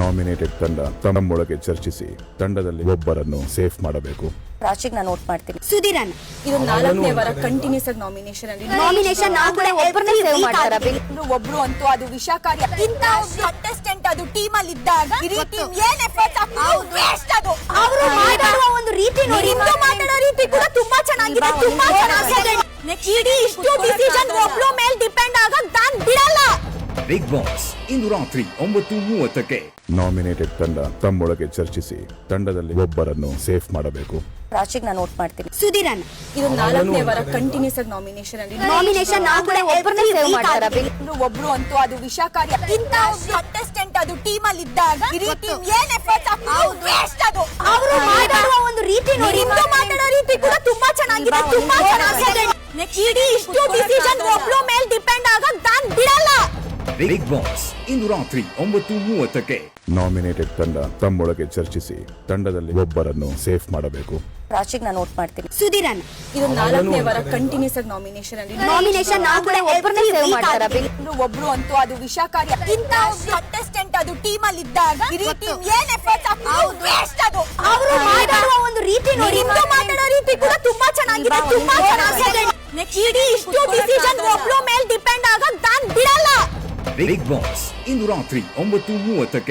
Nominated ತಂಡ ತಮ್ಮೊಳಗೆ ಚರ್ಚಿಸಿ ತಂಡದಲ್ಲಿ ಒಬ್ಬರನ್ನು ಸೇಫ್ ಮಾಡಬೇಕು. ರಾಶಿಗ್ ನಾನು ನೋಟ್ ಮಾಡ್ತೀನಿ. ಸುಧೀರನ್ ಇದು ನಾಲ್ಕನೇ ವಾರ ಕಂಟಿನ್ಯೂಸ್ ಆಗಿ ನಾಮಿನೇಷನ್ ಅಲ್ಲಿ. ನಾಮಿನೇಷನ್ ನಾಲ್ಕನೇ ಒಬ್ಬರನ್ನ ಸೇವ್ ಮಾಡ್ತಾರ. ಒಬ್ರು ಅಂತೂ ಅದು ವಿಷಕಾರಿ. ಇಂತ ಕಂಟೆಸ್ಟೆಂಟ್ ಅದು ಟೀಮ್ ಅಲ್ಲಿ ಇದ್ದಾಗ ಇಡೀ ಟೀಮ್ ಏನ್ ಎಫರ್ಟ್ ವೇಸ್ಟ್ ಅದು. ಅವರು ಮಾತಾಡುವ ಒಂದು ರೀತಿ ನೋಡಿ. ಇಂದು ಮಾತಾಡೋ ರೀತಿ ಕೂಡ ತುಂಬಾ ಚೆನ್ನಾಗಿದೆ ತುಂಬಾ ಚೆನ್ನಾಗಿದೆ. ನೆಕ್ಸ್ಟ್ ಇಡೀ ಇಷ್ಟು ಡಿಸಿಷನ್ ಒಬ್ಳು ಮೇಲ್ ಬಿಗ್ ಬಾಸ್ ಇಂದು ರಾತ್ರಿ ಒಂಬತ್ತು ಮೂವತ್ತಕ್ಕೆ. ನಾಮಿನೇಟೆಡ್ ತಂಡ ತಮ್ಮೊಳಗೆ ಚರ್ಚಿಸಿ ತಂಡದಲ್ಲಿ ಒಬ್ಬರನ್ನು ಸೇಫ್ ಮಾಡಬೇಕು. ರಾಶಿಗ್ ನಾನು ನೋಟ್ ಮಾಡ್ತೀನಿ. ಸುಧೀರನ್ ಇದು ನಾಲ್ಕನೇ ವಾರ ಕಂಟಿನ್ಯೂಸ್ ಆಗಿ ನಾಮಿನೇಷನ್ ಅಲ್ಲಿ. ನಾಮಿನೇಷನ್ ನಾವು ಕೂಡ ಒಬ್ಬರನ್ನ ಸೇವ್ ಮಾಡ್ತಾರ. ಒಬ್ರು ಅಂತೂ ಅದು ವಿಷಕಾರಿ. ಇಂತ ಕಂಟೆಸ್ಟೆಂಟ್ ಅದು ಟೀಮ್ ಅಲ್ಲಿ ಇದ್ದಾಗ ಇಡೀ ಟೀಮ್ ಏನ್ ಎಫರ್ಟ್ ವೇಸ್ಟ್ ಅದು ಅವರು ಮಾತಾಡುವ ಒಂದು ರೀತಿ ನೋಡಿ. ಇಂದು ಮಾತಾಡೋ ರೀತಿ ಕೂಡ ತುಂಬಾ ಚೆನ್ನಾಗಿದೆ ತುಂಬಾ ಚೆನ್ನಾಗಿದೆ. ನೆಕ್ಸ್ಟ್ ಇಡೀ ಇಷ್ಟು ಡಿಸಿಷನ್ ಒಬ್ಳು ಮೇಲ್ ಡಿಪೆಂಡ್ ಬಿಡಲ್ಲ ಬಿಗ್ ಬಾಸ್ ಇಂದು ರಾತ್ರಿ ಒಂಬತ್ತು ಮೂವತ್ತಕ್ಕೆ. ನಾಮಿನೇಟೆಡ್ ತಂಡ ತಮ್ಮೊಳಗೆ ಚರ್ಚಿಸಿ ತಂಡದಲ್ಲಿ ಒಬ್ಬರನ್ನು ಸೇಫ್ ಮಾಡಬೇಕು. ರಾಶಿಗ್ ನಾನು ನೋಟ್ ಮಾಡ್ತೀನಿ. ಸುಧೀರನ್ ಇದು ನಾಲ್ಕನೇ ವಾರ ಕಂಟಿನ್ಯೂಸ್ ಆಗಿ ನಾಮಿನೇಷನ್ ಅಲ್ಲಿ. ನಾಮಿನೇಷನ್ ನಾವು ಕೂಡ ಒಬ್ಬರನ್ನ ಸೇವ್ ಮಾಡ್ತಾರ. ಒಬ್ರು ಅಂತೂ ಅದು ವಿಷಕಾರಿ. ಇಂತ ಕಂಟೆಸ್ಟೆಂಟ್ ಅದು ಟೀಮ್ ಅಲ್ಲಿ ಇದ್ದಾಗ ಇಡೀ ಟೀಮ್ ಏನ್ ಎಫರ್ಟ್ ವೇಸ್ಟ್ ಅದು. ಅವರು ಮಾತಾಡುವ ಒಂದು ರೀತಿ ನೋಡಿ. ಇಂತ ಮಾತಾಡೋ ರೀತಿ ಕೂಡ ತುಂಬಾ ಚೆನ್ನಾಗಿದೆ. ತುಂಬಾ ಚೆನ್ನಾಗಿದೆ. ನೆಕ್ಸ್ಟ್ ಇಡೀ ಇಷ್ಟು ಡಿಸಿಷನ್ ಒಬ್ಳು ಬಿಗ್ ಬಾಸ್ ಇಂದು ರಾತ್ರಿ ಒಂಬತ್ತು ಮೂವತ್ತಕ್ಕೆ